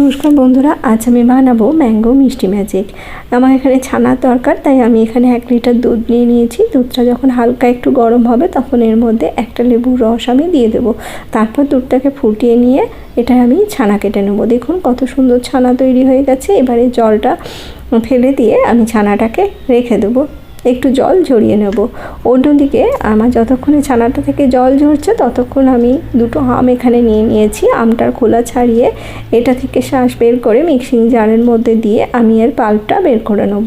নমস্কার বন্ধুরা, আজ আমি বানাবো ম্যাঙ্গো মিষ্টি ম্যাজিক। আমার এখানে ছানার দরকার, তাই আমি এখানে এক লিটার দুধ নিয়ে নিয়েছি। দুধটা যখন হালকা একটু গরম হবে, তখন এর মধ্যে একটা লেবুর রস আমি দিয়ে দেবো। তারপর দুধটাকে ফুটিয়ে নিয়ে এটা আমি ছানা কেটে নেব। দেখুন কত সুন্দর ছানা তৈরি হয়ে গেছে। এবারে জলটা ফেলে দিয়ে আমি ছানাটাকে রেখে দেবো। একটু জল ঝরিয়ে নেব। অন্যদিকে আমার যতক্ষণে ছানাটা থেকে জল ঝরছে, ততক্ষণ আমি দুটো আম এখানে নিয়ে নিয়েছি। আমটার খোলা ছাড়িয়ে এটা থেকে শ্বাস বের করে মিক্সিং জারের মধ্যে দিয়ে আমি এর পাল্পটা বের করে নেব।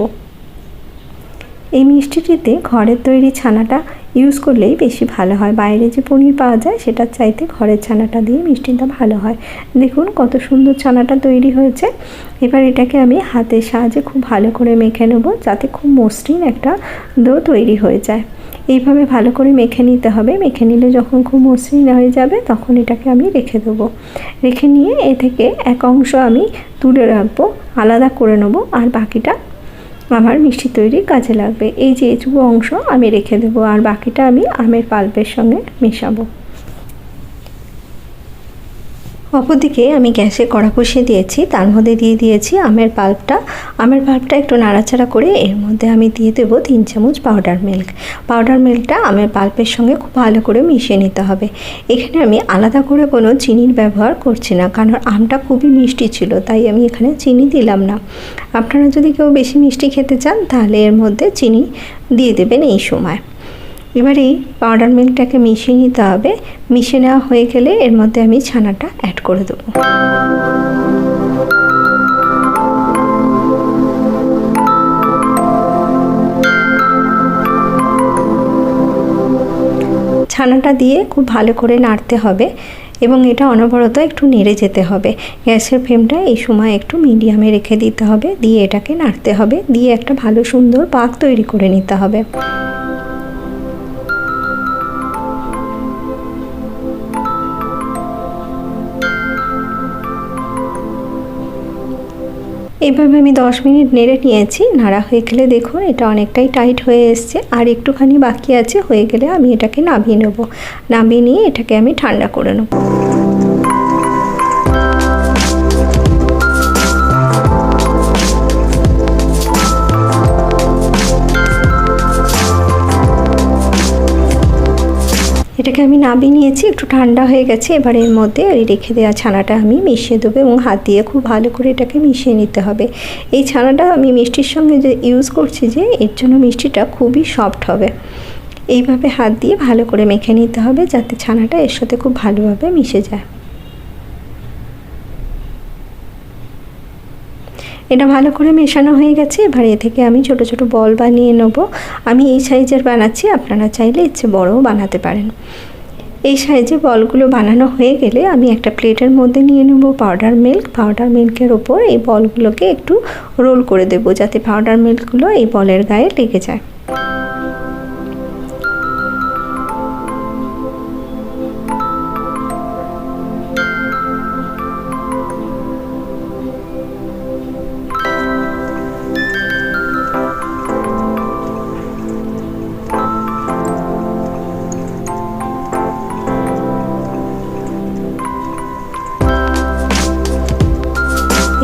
এই মিষ্টিটিতে ঘরের তৈরি ছানাটা ইউজ করলেই বেশি ভালো হয়। বাইরে যে পনির পাওয়া যায়, সেটার চাইতে ঘরের ছানাটা দিয়ে মিষ্টিটা ভালো হয়। দেখুন কত সুন্দর ছানাটা তৈরি হয়েছে। এবার এটাকে আমি হাতের সাহায্যে খুব ভালো করে মেখে নেব, যাতে খুব মসৃণ একটা দো তৈরি হয়ে যায়। এইভাবে ভালো করে মেখে নিতে হবে। মেখে নিলে যখন খুব মসৃণ হয়ে যাবে, তখন এটাকে আমি রেখে দেবো। রেখে নিয়ে এ থেকে এক অংশ আমি তুলে রাখব, আলাদা করে নেব, আর বাকিটা আমার মিষ্টি তৈরি কাজে লাগবে। এই যে এটুকু অংশ আমি রেখে দেবো আর বাকিটা আমি আমের পাল্পের সঙ্গে মেশাবো। অপরদিকে আমি গ্যাসে কড়া কষিয়ে দিয়েছি, তার মধ্যে দিয়ে দিয়েছি আমের পাল্পটা। আমের পাল্পটা একটু নাড়াচাড়া করে এর মধ্যে আমি দিয়ে দেবো তিন চামচ পাউডার মিল্ক পাউডার মিল্কটা আমের পাল্পের সঙ্গে খুব ভালো করে মিশিয়ে নিতে হবে। এখানে আমি আলাদা করে কোনো চিনির ব্যবহার করছি না, কারণ আমটা খুবই মিষ্টি ছিল, তাই আমি এখানে চিনি দিলাম না। আপনারা যদি কেউ বেশি মিষ্টি খেতে চান, তাহলে এর মধ্যে চিনি দিয়ে দেবেন এই সময়। এবারে পাউডার মিল্কটাকে মিশিয়ে নিতে হবে। মিশিয়ে নেওয়া হয়ে গেলে এর মধ্যে আমি ছানাটা অ্যাড করে দেবো। ছানাটা দিয়ে খুব ভালো করে নাড়তে হবে এবং এটা অনবরত একটু নেড়ে যেতে হবে। গ্যাসের ফ্লেমটা এই সময় একটু মিডিয়ামে রেখে দিতে হবে। দিয়ে এটাকে নাড়তে হবে। দিয়ে একটা ভালো সুন্দর পাক তৈরি করে নিতে হবে। এইভাবে আমি দশ মিনিট নেড়ে নিয়েছি। নাড়া হয়ে গেলে দেখুন এটা অনেকটাই টাইট হয়ে এসছে। আর একটুখানি বাকি আছে, হয়ে গেলে আমি এটাকে নামিয়ে নেব। নামিয়ে নিয়ে এটাকে আমি ঠান্ডা করে নেব। এটাকে আমি নামিয়ে নিয়েছি, একটু ঠান্ডা হয়ে গেছে, এবার এর মধ্যে রেখে দেওয়া ছানাটা আমি মিশিয়ে দেবো এবং হাত দিয়ে খুব ভালো করে এটাকে মিশিয়ে নিতে হবে। এই ছানাটা আমি মিষ্টির সঙ্গে যে ইউজ করছি যে, এর জন্য মিষ্টিটা খুবই সফট হবে। এইভাবে হাত দিয়ে ভালো করে মেখে নিতে হবে যাতে ছানাটা এর সাথে খুব ভালোভাবে মিশে যায়। এটা ভালো করে মেশানো হয়ে গেছে। এবার এ থেকে আমি ছোট ছোট বল বানিয়ে নেব। আমি এই সাইজের বানাচ্ছি, আপনারা চাইলে ইচ্ছে বড়ও বানাতে পারেন। এই সাইজে বলগুলো বানানো হয়ে গেলে আমি একটা প্লেটের মধ্যে নিয়ে নেব পাউডার মিল্ক পাউডার মিল্কের ওপর এই বলগুলোকে একটু রোল করে দেব, যাতে পাউডার মিল্কগুলো এই বলের গায়ে লেগে যায়।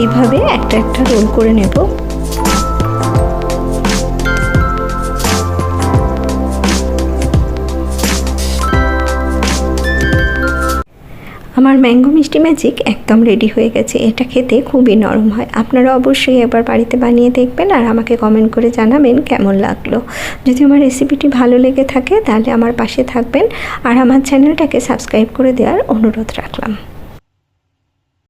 এইভাবে একটা একটা রোল করে নেব। আমার ম্যাঙ্গো মিষ্টি ম্যাজিক একদম রেডি হয়ে গেছে। এটা খেতে খুবই নরম হয়। আপনারা অবশ্যই একবার বাড়িতে বানিয়ে দেখবেন আর আমাকে কমেন্ট করে জানাবেন কেমন লাগল। যদি আমার রেসিপিটি ভালো লেগে থাকে তাহলে আমার পাশে থাকবেন আর আমার চ্যানেলটাকে সাবস্ক্রাইব করে দেওয়ার অনুরোধ রাখলাম।